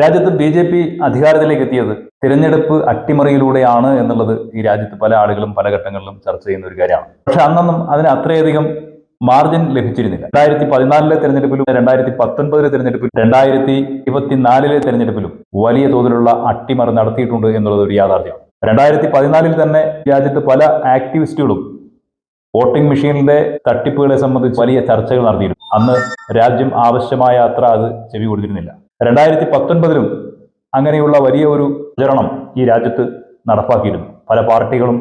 രാജ്യത്ത് B J P അധികാരത്തിലേക്ക് എത്തിയത് തിരഞ്ഞെടുപ്പ് അട്ടിമറിയിലൂടെയാണ് എന്നുള്ളത് ഈ രാജ്യത്ത് പല ആളുകളും പല ഘട്ടങ്ങളിലും ചർച്ച ചെയ്യുന്ന ഒരു കാര്യമാണ്. പക്ഷെ അന്നൊന്നും അതിന് അത്രയധികം മാർജിൻ ലഭിച്ചിരുന്നില്ല. രണ്ടായിരത്തി പതിനാലിലെ തെരഞ്ഞെടുപ്പിലും രണ്ടായിരത്തി പത്തൊൻപതിലെ തെരഞ്ഞെടുപ്പിലും രണ്ടായിരത്തി ഇരുപത്തിനാലിലെ തെരഞ്ഞെടുപ്പിലും വലിയ തോതിലുള്ള അട്ടിമറി നടത്തിയിട്ടുണ്ട് എന്നുള്ളത് ഒരു യാഥാർത്ഥ്യമാണ്. രണ്ടായിരത്തി പതിനാലിൽ തന്നെ രാജ്യത്ത് പല ആക്ടിവിസ്റ്റുകളും വോട്ടിംഗ് മെഷീനിലെ തട്ടിപ്പുകളെ സംബന്ധിച്ച് വലിയ ചർച്ചകൾ നടത്തിയിരുന്നു അന്ന് രാജ്യം ആവശ്യമായ അത്ര അത് ചെവി കൊടുത്തിരുന്നില്ല. രണ്ടായിരത്തി പത്തൊൻപതിലും അങ്ങനെയുള്ള വലിയ ഒരു പ്രചരണം ഈ രാജ്യത്ത് നടപ്പാക്കിയിരുന്നു. പല പാർട്ടികളും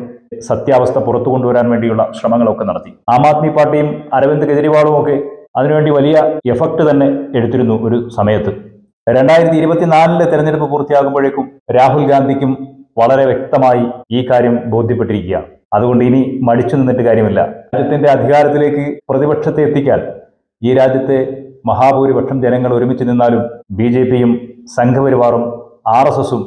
സത്യാവസ്ഥ പുറത്തു കൊണ്ടുവരാൻ വേണ്ടിയുള്ള ശ്രമങ്ങളൊക്കെ നടത്തി. ആം ആദ്മി പാർട്ടിയും അരവിന്ദ് കെജ്രിവാളും ഒക്കെ അതിനുവേണ്ടി വലിയ എഫക്ട് തന്നെ എടുത്തിരുന്നു ഒരു സമയത്ത്. രണ്ടായിരത്തി ഇരുപത്തിനാലിലെ തെരഞ്ഞെടുപ്പ് പൂർത്തിയാകുമ്പോഴേക്കും രാഹുൽ ഗാന്ധിക്കും വളരെ വ്യക്തമായി ഈ കാര്യം ബോധ്യപ്പെട്ടിരിക്കുക. അതുകൊണ്ട് ഇനി മടിച്ചു നിന്നിട്ട് കാര്യമില്ല. രാജ്യത്തിന്റെ അധികാരത്തിലേക്ക് പ്രതിപക്ഷത്തെ എത്തിക്കാൻ ഈ രാജ്യത്തെ മഹാഭൂരിപക്ഷം ജനങ്ങൾ ഒരുമിച്ച് നിന്നാലും ബി ജെ പിയും സംഘപരിവാറും ആർ എസ് എസും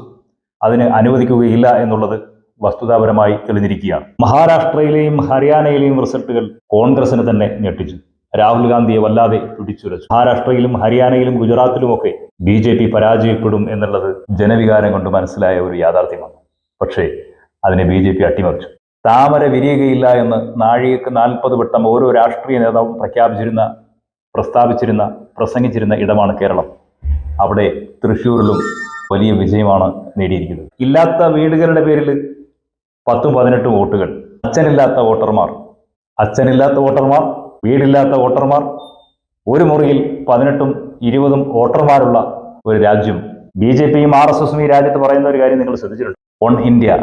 അതിന് അനുവദിക്കുകയില്ല എന്നുള്ളത് വസ്തുതാപരമായി തെളിഞ്ഞിരിക്കുകയാണ്. മഹാരാഷ്ട്രയിലെയും ഹരിയാനയിലെയും റിസൾട്ടുകൾ കോൺഗ്രസിന് തന്നെ ഞെട്ടിച്ചു. രാഹുൽ ഗാന്ധിയെ വല്ലാതെ തുടിച്ചുരച്ചു മഹാരാഷ്ട്രയിലും ഹരിയാനയിലും ഗുജറാത്തിലുമൊക്കെ ബി ജെ പി പരാജയപ്പെടും എന്നുള്ളത് ജനവികാരം കൊണ്ട് മനസ്സിലായ ഒരു യാഥാർത്ഥ്യമാണ്. പക്ഷേ അതിനെ ബി ജെ പി അട്ടിമറിച്ചു. താമര വിരിയുകയില്ല എന്ന് നാഴികക്ക് നാൽപ്പത് വട്ടം ഓരോ രാഷ്ട്രീയ നേതാവും പ്രഖ്യാപിച്ചിരുന്ന പ്രസ്താവിച്ചിരുന്ന പ്രസംഗിച്ചിരുന്ന ഇടമാണ് കേരളം. അവിടെ തൃശ്ശൂരിലും വലിയ വിജയമാണ് നേടിയിരിക്കുന്നത്. ഇല്ലാത്ത വീടുകളുടെ പേരിൽ പത്തും പതിനെട്ടും വോട്ടുകൾ. അച്ഛനില്ലാത്ത വോട്ടർമാർ. അച്ഛനില്ലാത്ത വോട്ടർമാർ വീടില്ലാത്ത വോട്ടർമാർ. ഒരു മുറിയിൽ പതിനെട്ടും ഇരുപതും വോട്ടർമാരുള്ള ഒരു രാജ്യം. ബി ജെ പിയും ആർ എസ് എസും ഈ രാജ്യത്ത് പറയുന്ന ഒരു കാര്യം നിങ്ങൾ ശ്രദ്ധിച്ചിട്ടുണ്ട്. ഓൺ ഇന്ത്യ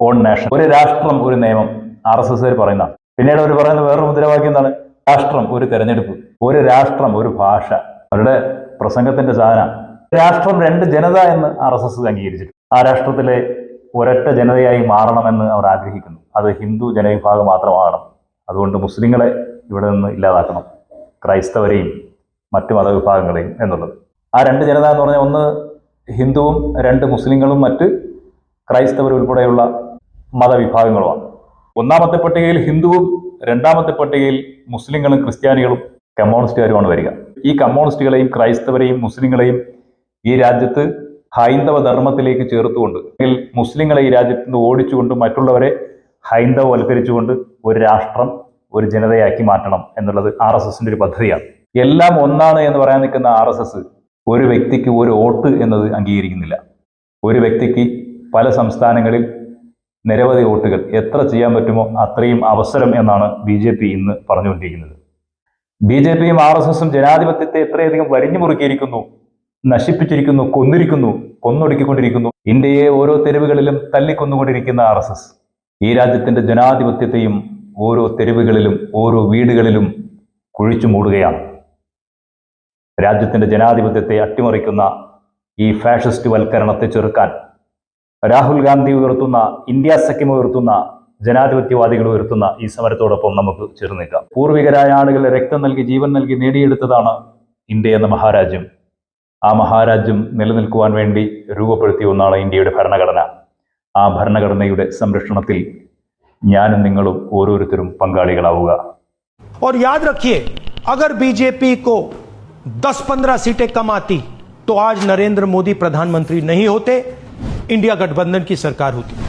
ഓൺ നാഷൻ ഒരു രാഷ്ട്രം ഒരു നിയമം ആർ എസ് എസ് പറയുന്ന പിന്നീട് അവർ പറയുന്ന വേറൊരു മുദ്രാവാക്യം എന്താണ്? രാഷ്ട്രം ഒരു തെരഞ്ഞെടുപ്പ് ഒരു രാഷ്ട്രം ഒരു ഭാഷ. അവരുടെ പ്രസംഗത്തിന്റെ സാധന. രാഷ്ട്രം രണ്ട് ജനത എന്ന് ആർ എസ് എസ് അംഗീകരിച്ചിട്ടുണ്ട്. ആ രാഷ്ട്രത്തിലെ ഒരൊറ്റ ജനതയായി മാറണമെന്ന് അവർ ആഗ്രഹിക്കുന്നു. അത് ഹിന്ദു ജനവിഭാഗം മാത്രമാകണം. അതുകൊണ്ട് മുസ്ലിങ്ങളെ ഇവിടെ നിന്ന് ഇല്ലാതാക്കണം. ക്രൈസ്തവരെയും മറ്റു മതവിഭാഗങ്ങളെയും എന്നുള്ളത്. ആ രണ്ട് ജനത എന്ന് പറഞ്ഞാൽ ഒന്ന് ഹിന്ദുവും രണ്ട് മുസ്ലിങ്ങളും മറ്റ് ക്രൈസ്തവർ ഉൾപ്പെടെയുള്ള മതവിഭാഗങ്ങളുമാണ്. ഒന്നാമത്തെ പട്ടികയിൽ ഹിന്ദുവും രണ്ടാമത്തെ പട്ടികയിൽ മുസ്ലിങ്ങളും ക്രിസ്ത്യാനികളും കമ്മ്യൂണിസ്റ്റുകാരുമാണ് വരിക. ഈ കമ്മ്യൂണിസ്റ്റുകളെയും ക്രൈസ്തവരെയും മുസ്ലിങ്ങളെയും ഈ രാജ്യത്ത് ഹൈന്ദവ ധർമ്മത്തിലേക്ക് ചേർത്തുകൊണ്ട് അല്ലെങ്കിൽ മുസ്ലിങ്ങളെ ഈ രാജ്യത്ത് നിന്ന് ഓടിച്ചുകൊണ്ട് മറ്റുള്ളവരെ ഹൈന്ദവവൽക്കരിച്ചുകൊണ്ട് ഒരു രാഷ്ട്രം ഒരു ജനതയാക്കി മാറ്റണം എന്നുള്ളത് ആർ എസ് എസിന്റെ ഒരു പദ്ധതിയാണ്. എല്ലാം ഒന്നാണ് എന്ന് പറയാൻ നിൽക്കുന്ന ആർ എസ് എസ് ഒരു വ്യക്തിക്ക് ഒരു വോട്ട് എന്നത് അംഗീകരിക്കുന്നില്ല. ഒരു വ്യക്തിക്ക് പല സംസ്ഥാനങ്ങളിൽ നിരവധി വോട്ടുകൾ എത്ര ചെയ്യാൻ പറ്റുമോ അത്രയും അവസരം എന്നാണ് ബി ജെ പി ഇന്ന് പറഞ്ഞുകൊണ്ടിരിക്കുന്നത്. ബി ജെ പിയും ആർ എസ് എസും ജനാധിപത്യത്തെ എത്രയധികം വരിഞ്ഞു മുറുക്കിയിരിക്കുന്നു നശിപ്പിച്ചിരിക്കുന്നു കൊന്നിരിക്കുന്നു കൊന്നൊടുക്കിക്കൊണ്ടിരിക്കുന്നു. ഇന്ത്യയെ ഓരോ തെരുവുകളിലും തല്ലിക്കൊന്നുകൊണ്ടിരിക്കുന്ന ആർ എസ് എസ്. ഈ രാജ്യത്തിന്റെ ജനാധിപത്യത്തെയും ഓരോ തെരുവുകളിലും ഓരോ വീടുകളിലും കുഴിച്ചു മൂടുകയാണ്. രാജ്യത്തിന്റെ ജനാധിപത്യത്തെ അട്ടിമറിക്കുന്ന ഈ ഫാഷിസ്റ്റ് വൽക്കരണത്തെ ചെറുക്കാൻ രാഹുൽ ഗാന്ധി ഉയർത്തുന്ന ഇന്ത്യ സഖ്യം ഉയർത്തുന്ന ജനാധിപത്യവാദികൾ ഉയർത്തുന്ന ഈ സമരത്തോടൊപ്പം നമുക്ക് ചേർന്ന് നിൽക്കാം പൂർവികരായ ആളുകൾ രക്തം നൽകി ജീവൻ നൽകി നേടിയെടുത്തതാണ് ഇന്ത്യ എന്ന മഹാരാജ്യം ആ മഹാരാജ്യം നിലനിൽക്കുവാൻ വേണ്ടി രൂപപ്പെടുത്തിയ ഒന്നാണ് ഇന്ത്യയുടെ ഭരണഘടന ആ ഭരണഘടനയുടെ സംരക്ഷണത്തിൽ ഞാനും നിങ്ങളും ഓരോരുത്തരും പങ്കാളികളാവുക और याद रखिए अगर बीजेपी को 10-15 सीटें कम आती तो आज नरेंद्र मोदी प्रधानमंत्री नहीं होते इंडिया गठबंधन की सरकार होती।